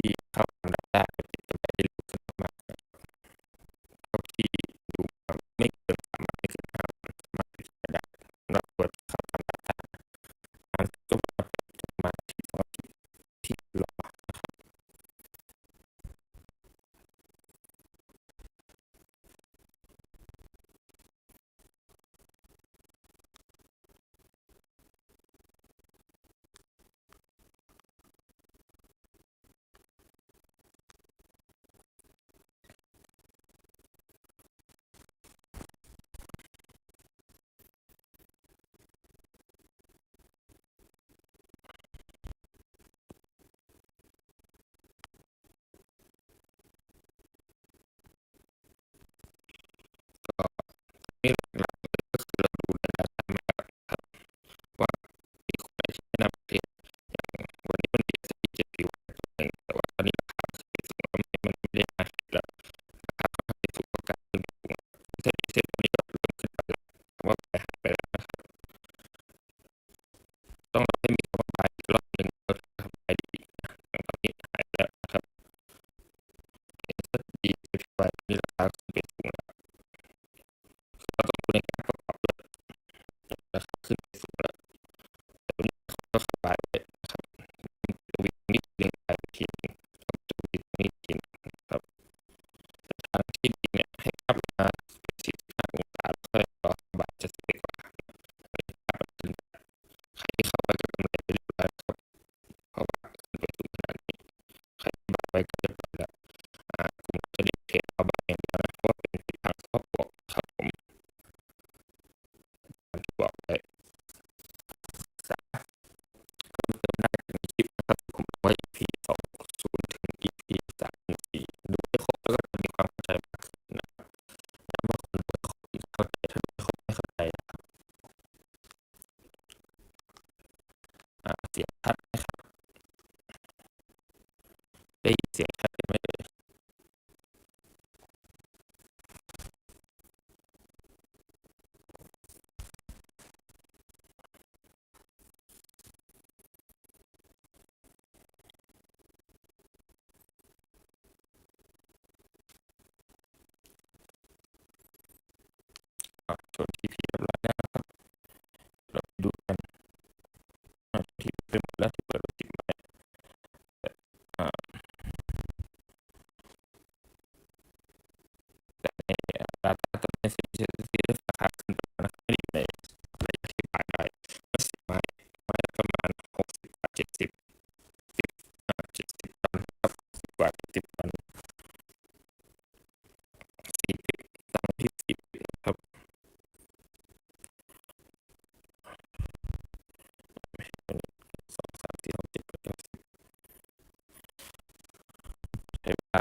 ที่เข้าทำไใช้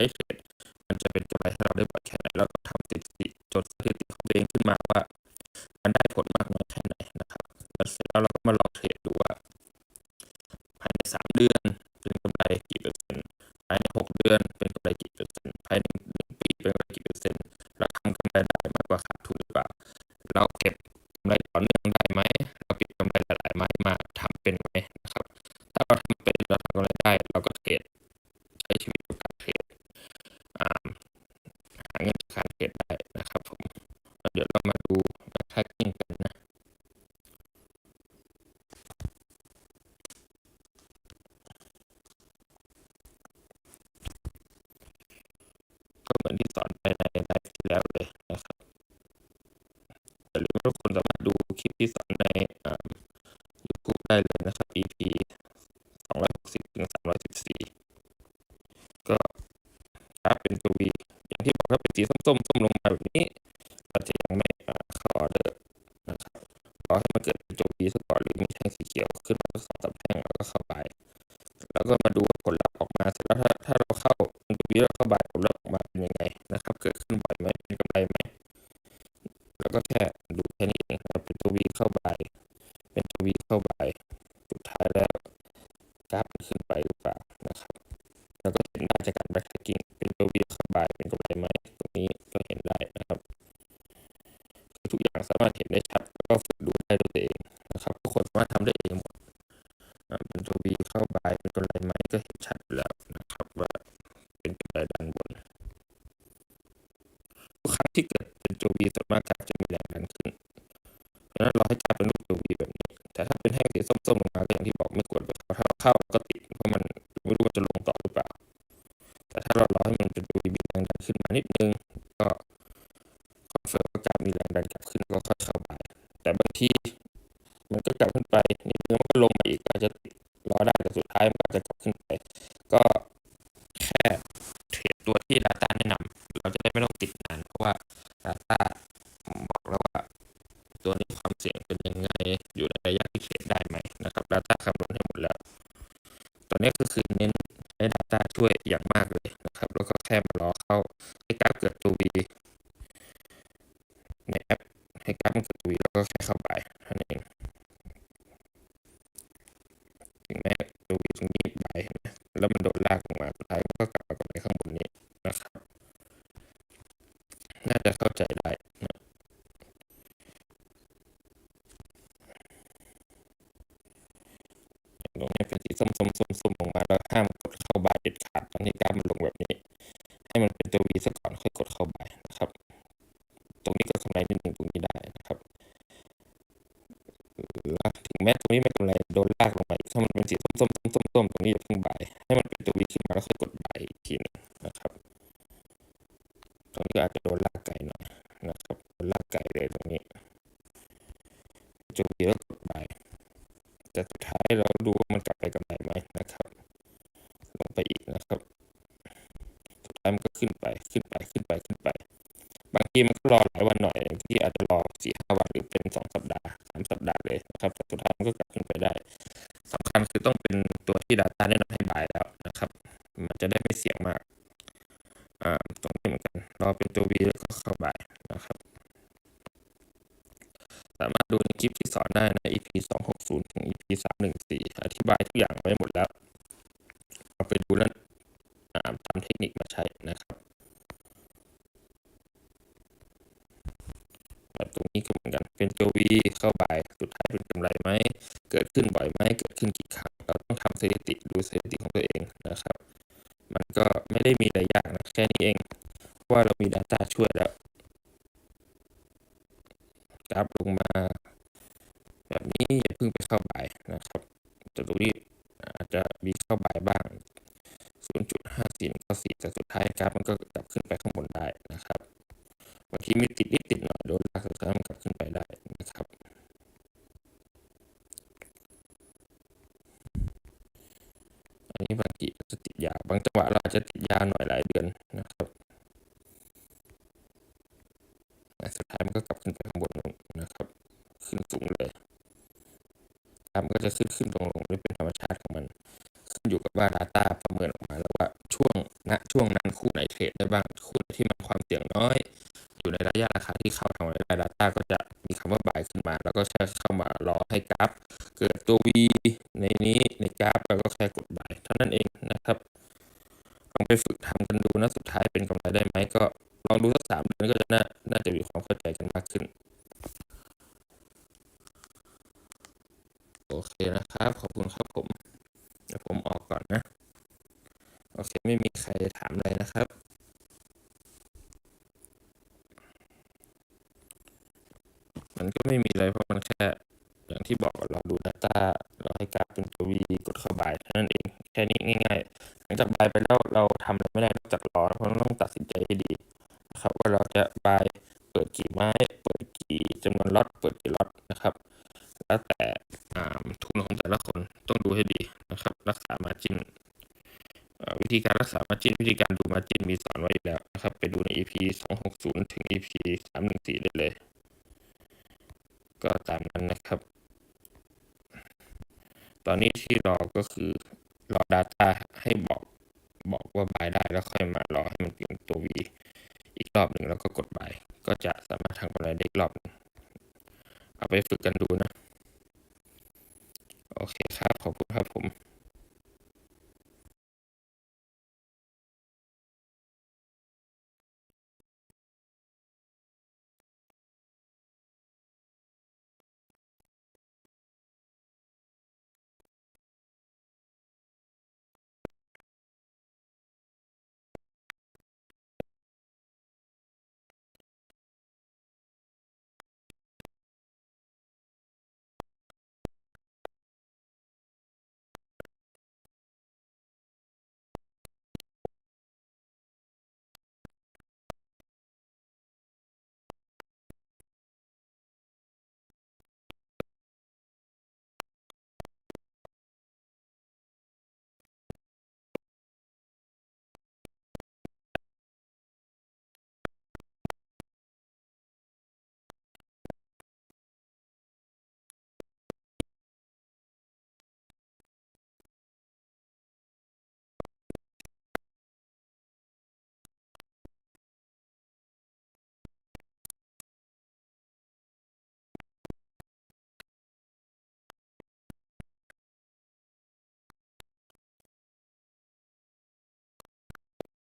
น ปให้กราฟ ใน EP 260 ถึง EP 314 อธิบายทุกอย่างไว้หมดแล้ว เราไปดูแล้วตามเทคนิค ข้างบนได้นะครับบางทีไม่ติด ในนี้ในกราฟเราก็แค่กดบายเท่านั้นเองนะครับลองไปฝึกทำกันดูนะสุดท้ายเป็นกำไรได้ไหมก็ลองดูสักสามเดือนก็จะน่าน่าจะมีความเข้าใจกันมากขึ้น โอเคนะครับ ขอบคุณครับผม กี่ไม้ เปิดกี่จำนวนล็อต เปิดกี่ล็อตนะครับ แล้วแต่ทุนของแต่ละคนต้องดูให้ดีนะครับ รักษามาจินวิธีการรักษามาจินวิธีการดูมาจินมีสอนไว้แล้วนะครับ ไปดูใน EP 260 ถึง EP 314 ได้เลย ก็ตามนั้นนะครับ ตอนนี้ที่รอก็คือ